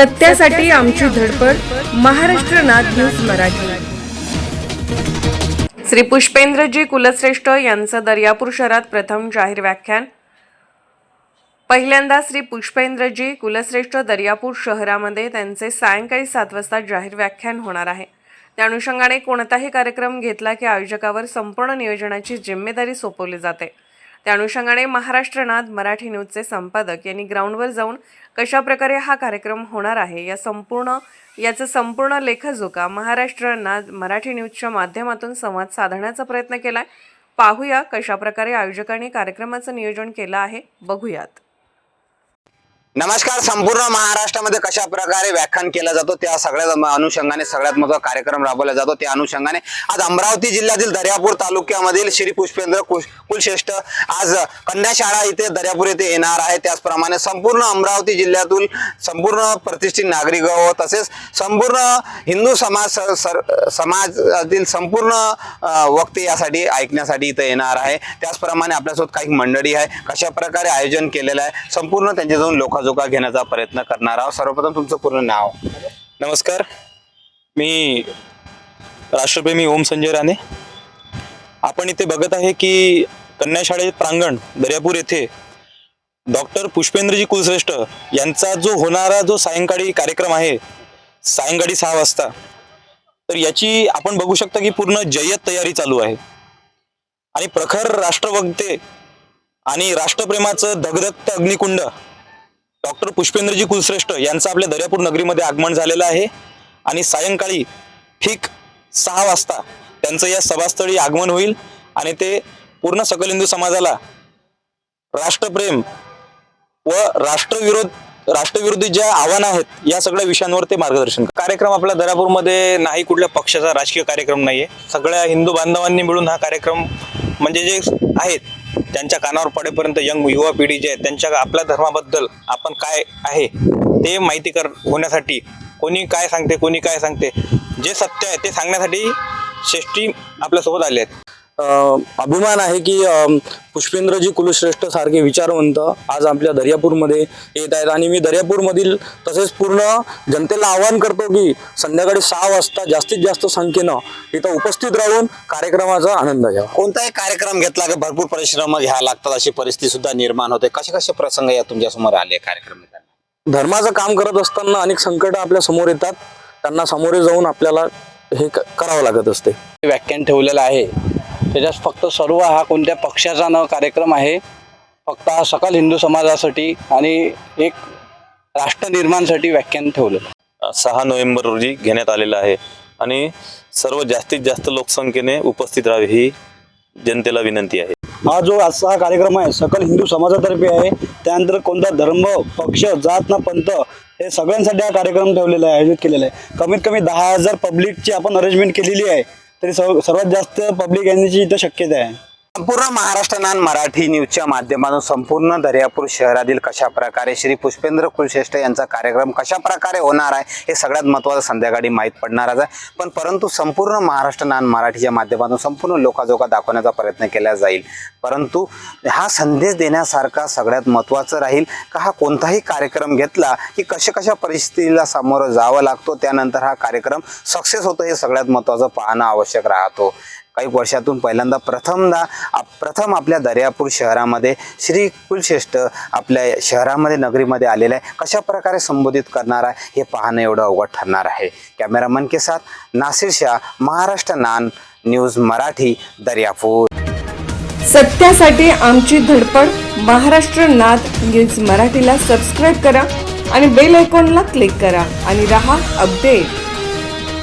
सत्यासाठी आमची धडपड महाराष्ट्र नाथ न्यूज मराठी. श्री पुष्पेंद्रजी कुलश्रेष्ठ यांचं दर्यापूर शहरात प्रथम जाहीर व्याख्यान. पहिल्यांदा श्री पुष्पेंद्रजी कुलश्रेष्ठ दर्यापूर शहरामध्ये त्यांचे सायंकाळी सात वाजता जाहीर व्याख्यान होणार आहे. त्या अनुषंगाने कोणताही कार्यक्रम घेतला की आयोजकावर संपूर्ण नियोजनाची जिम्मेदारी सोपवली जाते. त्या अनुषंगाने महाराष्ट्रनाथ मराठी न्यूजचे संपादक यांनी ग्राउंडवर जाऊन कशा प्रकारे हा कार्यक्रम होणार आहे या संपूर्ण याचं संपूर्ण लेखजोखा महाराष्ट्रनाथ मराठी न्यूजच्या माध्यमातून संवाद साधण्याचा प्रयत्न केला आहे पाहूया कशा प्रकारे आयोजकांनी कार्यक्रमाचं नियोजन केलं आहे. बघूयात. नमस्कार संपूर्ण महाराष्ट्रामध्ये कशा प्रकारे व्याख्यान केलं जातो त्या सगळ्या अनुषंगाने सगळ्यात मोठा कार्यक्रम राबवला जातो. त्या अनुषंगाने आज अमरावती जिल्ह्यातील दर्यापूर तालुक्यामधील श्री पुष्पेंद्र कुश- कुलश्रेष्ठ आज कन्या शाळा इथे दर्यापूर येथे येणार आहे. त्याचप्रमाणे संपूर्ण अमरावती जिल्ह्यातील संपूर्ण प्रतिष्ठित नागरिक व तसेच संपूर्ण हिंदू समाज सर- समाजातील संपूर्ण वक्ते यासाठी ऐकण्यासाठी इथं येणार आहे. त्याचप्रमाणे आपल्यासोबत काही मंडळी आहे. कशा प्रकारे आयोजन केलेलं आहे संपूर्ण त्यांच्याजवळ लोकाजोका घेण्याचा प्रयत्न करणार आहोत. सर्वप्रथम तुमचं पूर्ण नाव. नमस्कार. मी राष्ट्रप्रेमी ओम संजय राणे. आपण इथे बघत आहे की कन्या प्रांगण दर्यापूर येथे डॉक्टर पुष्पेंद्रजी कुलश्रेष्ठ यांचा जो होणारा जो सायंकाळी कार्यक्रम आहे सायंकाळी सहा वाजता तर याची आपण बघू शकता की पूर्ण जय्यत तयारी चालू आहे. आणि प्रखर राष्ट्रवक्ते आणि राष्ट्रप्रेमाचं धगधगतं अग्निकुंड डॉक्टर पुष्पेंद्रजी कुलश्रेष्ठ यांचं आपल्या दर्यापूर नगरीमध्ये आगमन झालेलं आहे. आणि सायंकाळी ठीक सहा वाजता त्यांचं या सभास्थळी आगमन होईल. आणि ते पूर्ण सकल हिंदू समाजाला राष्ट्रप्रेम व राष्ट्रविरोध राष्ट्रविरोधी ज्या आव्हानं आहेत या सगळ्या विषयांवर ते मार्गदर्शन कार्यक्रम आपला दर्यापूरमध्ये नाही कुठल्या पक्षाचा राजकीय कार्यक्रम नाहीये. सगळ्या हिंदू बांधवांनी मिळून हा कार्यक्रम म्हणजे जे आहेत त्यांच्या कानावर पडेपर्यंत यंग युवा पिढी जे आहे त्यांच्या आपल्या धर्माबद्दल आपण काय आहे ते माहिती कर होण्यासाठी कोणी काय सांगते कोणी काय सांगते जे सत्य आहे ते सांगण्यासाठी श्रेष्ठी आपल्यासोबत आले आहेत. अभिमान आहे की पुष्पेंद्रजी कुलश्रेष्ठ सारखे विचारवंत आज आपल्या दर्यापूरमध्ये येत आहेत. आणि मी दर्यापूरमधील तसेच पूर्ण जनतेला आवाहन करतो की संध्याकाळी सहा वाजता जास्तीत जास्त संख्येनं इथं उपस्थित राहून कार्यक्रमाचा आनंद घ्यावा कोणताही कार्यक्रम घेतला की भरपूर परिश्रम घ्यायला लागतात अशी परिस्थिती सुद्धा निर्माण होते. कसे कसे प्रसंग या तुमच्यासमोर आले कार्यक्रम? धर्माचं काम करत असताना अनेक संकट आपल्यासमोर येतात. त्यांना सामोरे जाऊन आपल्याला हे करावं लागत असते. व्याख्यान ठेवलेलं आहे. त्याच्यात फक्त सर्व हा कोणत्या पक्षाचा न कार्यक्रम आहे फक्त हा सकल हिंदू समाजासाठी आणि एक राष्ट्र निर्माणसाठी व्याख्यान ठेवलं सहा नोव्हेंबर रोजी घेण्यात आलेला आहे आणि सर्व जास्तीत जास्त लोकसंख्येने उपस्थित राहावे ही जनतेला विनंती आहे. हा जो आजचा हा कार्यक्रम आहे सकल हिंदू समाजातर्फे आहे त्यानंतर कोणता धर्म पक्ष जात ना पंथ हे सगळ्यांसाठी हा कार्यक्रम ठेवलेला आहे आयोजित केलेला आहे. कमीत कमी दहा हजार पब्लिकची आपण अरेंजमेंट केलेली आहे. तरी सर्व सर्वात जास्त पब्लिक येण्याची इथं शक्यता आहे. संपूर्ण नान मराठी न्यूजच्या माध्यमातून संपूर्ण दर्यापूर शहरातील कशा प्रकारे श्री पुष्पेंद्र कुलश्रेष्ठ यांचा कार्यक्रम कशा प्रकारे होणार आहे हे सगळ्यात महत्त्वाचं संध्याकाळी माहीत पडणारच आहे. पण परंतु संपूर्ण महाराष्ट्र नान मराठीच्या माध्यमातून संपूर्ण लोकाजोका दाखवण्याचा प्रयत्न केला जाईल. परंतु हा संदेश देण्यासारखा सगळ्यात महत्त्वाचं राहील का हा कोणताही कार्यक्रम घेतला की कशा कशा परिस्थितीला सामोरं जावं लागतो त्यानंतर हा कार्यक्रम सक्सेस होतो हे सगळ्यात महत्त्वाचं पाहणं आवश्यक राहतो. काही वर्षातून पहिल्यांदा प्रथमदा प्रथम आपल्या दर्यापूर शहरामध्ये श्री कुलश्रेष्ठ आपल्या शहरामध्ये नगरीमध्ये आलेलं आहे. कशा प्रकारे संबोधित करणार आहे हे पाहणं एवढं अवघड ठरणार आहे. कॅमेरामन के साथ नासिर शाह महाराष्ट्र नान न्यूज मराठी दर्यापूर. सत्यासाठी आमची धडपड महाराष्ट्र नाद न्यूज मराठीला सबस्क्राईब करा आणि बेल आयकॉनला क्लिक करा आणि रहा अपडेट.